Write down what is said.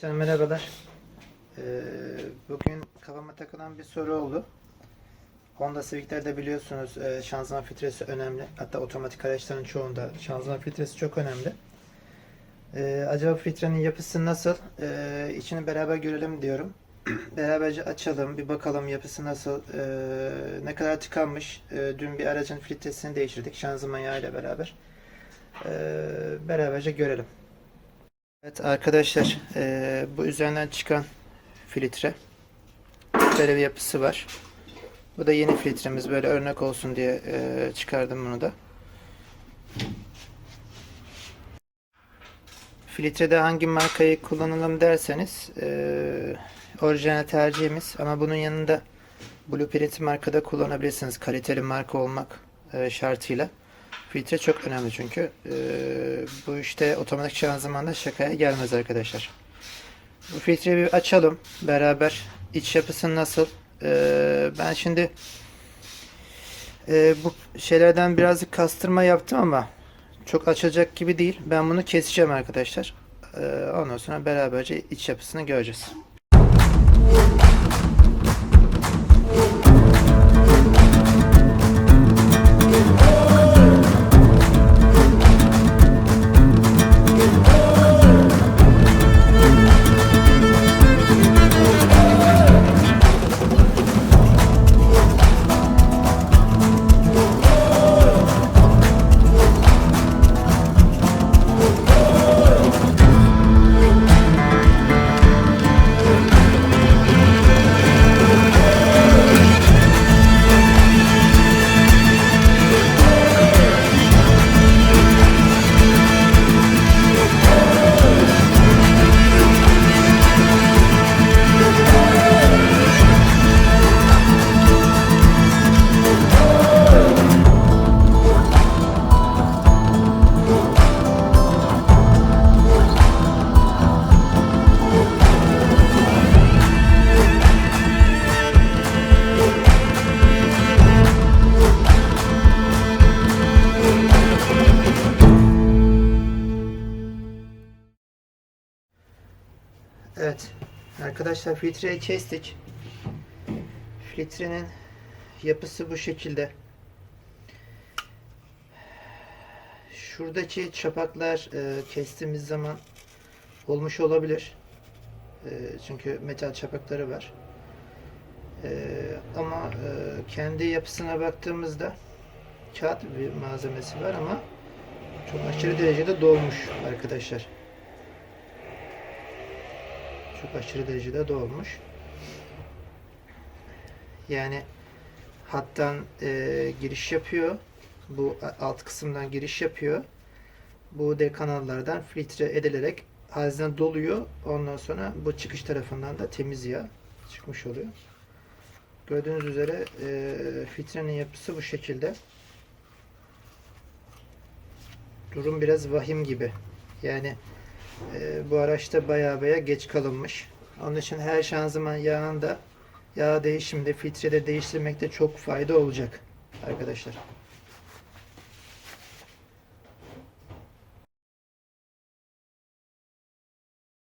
Sen merhabalar. Ee, bugün kafama takılan bir soru oldu. Honda Civic'lerde biliyorsunuz e, şanzıman filtresi önemli. Hatta otomatik araçların çoğunda şanzıman filtresi çok önemli. Ee, acaba filtrenin yapısı nasıl? Ee, içini beraber görelim diyorum. Beraberce açalım, bir bakalım yapısı nasıl, ee, ne kadar tıkanmış. Dün bir aracın filtresini değiştirdik şanzıman yağıyla beraber. Beraberce görelim. Evet arkadaşlar eee, bu üzerinden çıkan filtre böyle bir yapısı var. Bu da yeni filtremiz böyle örnek olsun diye eee, çıkardım bunu da. Filtrede hangi markayı kullanalım derseniz eee orijinal tercihimiz ama bunun yanında Blueprint markada kullanabilirsiniz. Kaliteli marka olmak eee, şartıyla. Filtre çok önemli çünkü. Ee, bu işte otomatik şanzımanda şakaya gelmez arkadaşlar. Bu filtreyi bir açalım beraber. İç yapısı nasıl? Ee, ben şimdi e, bu şeylerden birazcık kastırma yaptım ama çok açacak gibi değil. Ben bunu keseceğim arkadaşlar. Ee, ondan sonra beraberce iç yapısını göreceğiz. Evet. Arkadaşlar filtreyi kestik. Filtrenin yapısı bu şekilde. Şuradaki çapaklar e, kestiğimiz zaman olmuş olabilir. E, çünkü metal çapakları var. E, ama e, kendi yapısına baktığımızda kağıt bir malzemesi var ama çok aşırı derecede dolmuş arkadaşlar. Çok aşırı derecede dolmuş. Yani hattan e, giriş yapıyor. Bu alt kısımdan giriş yapıyor. Bu D kanallardan filtre edilerek hazneden doluyor. Ondan sonra bu çıkış tarafından da temiz yağ çıkmış oluyor. Gördüğünüz üzere e, filtrenin yapısı bu şekilde. Durum biraz vahim gibi. Yani e, bu araçta baya baya geç kalınmış. Onun için her şanzıman yağında yağ değişiminde filtrede değiştirmekte çok fayda olacak arkadaşlar.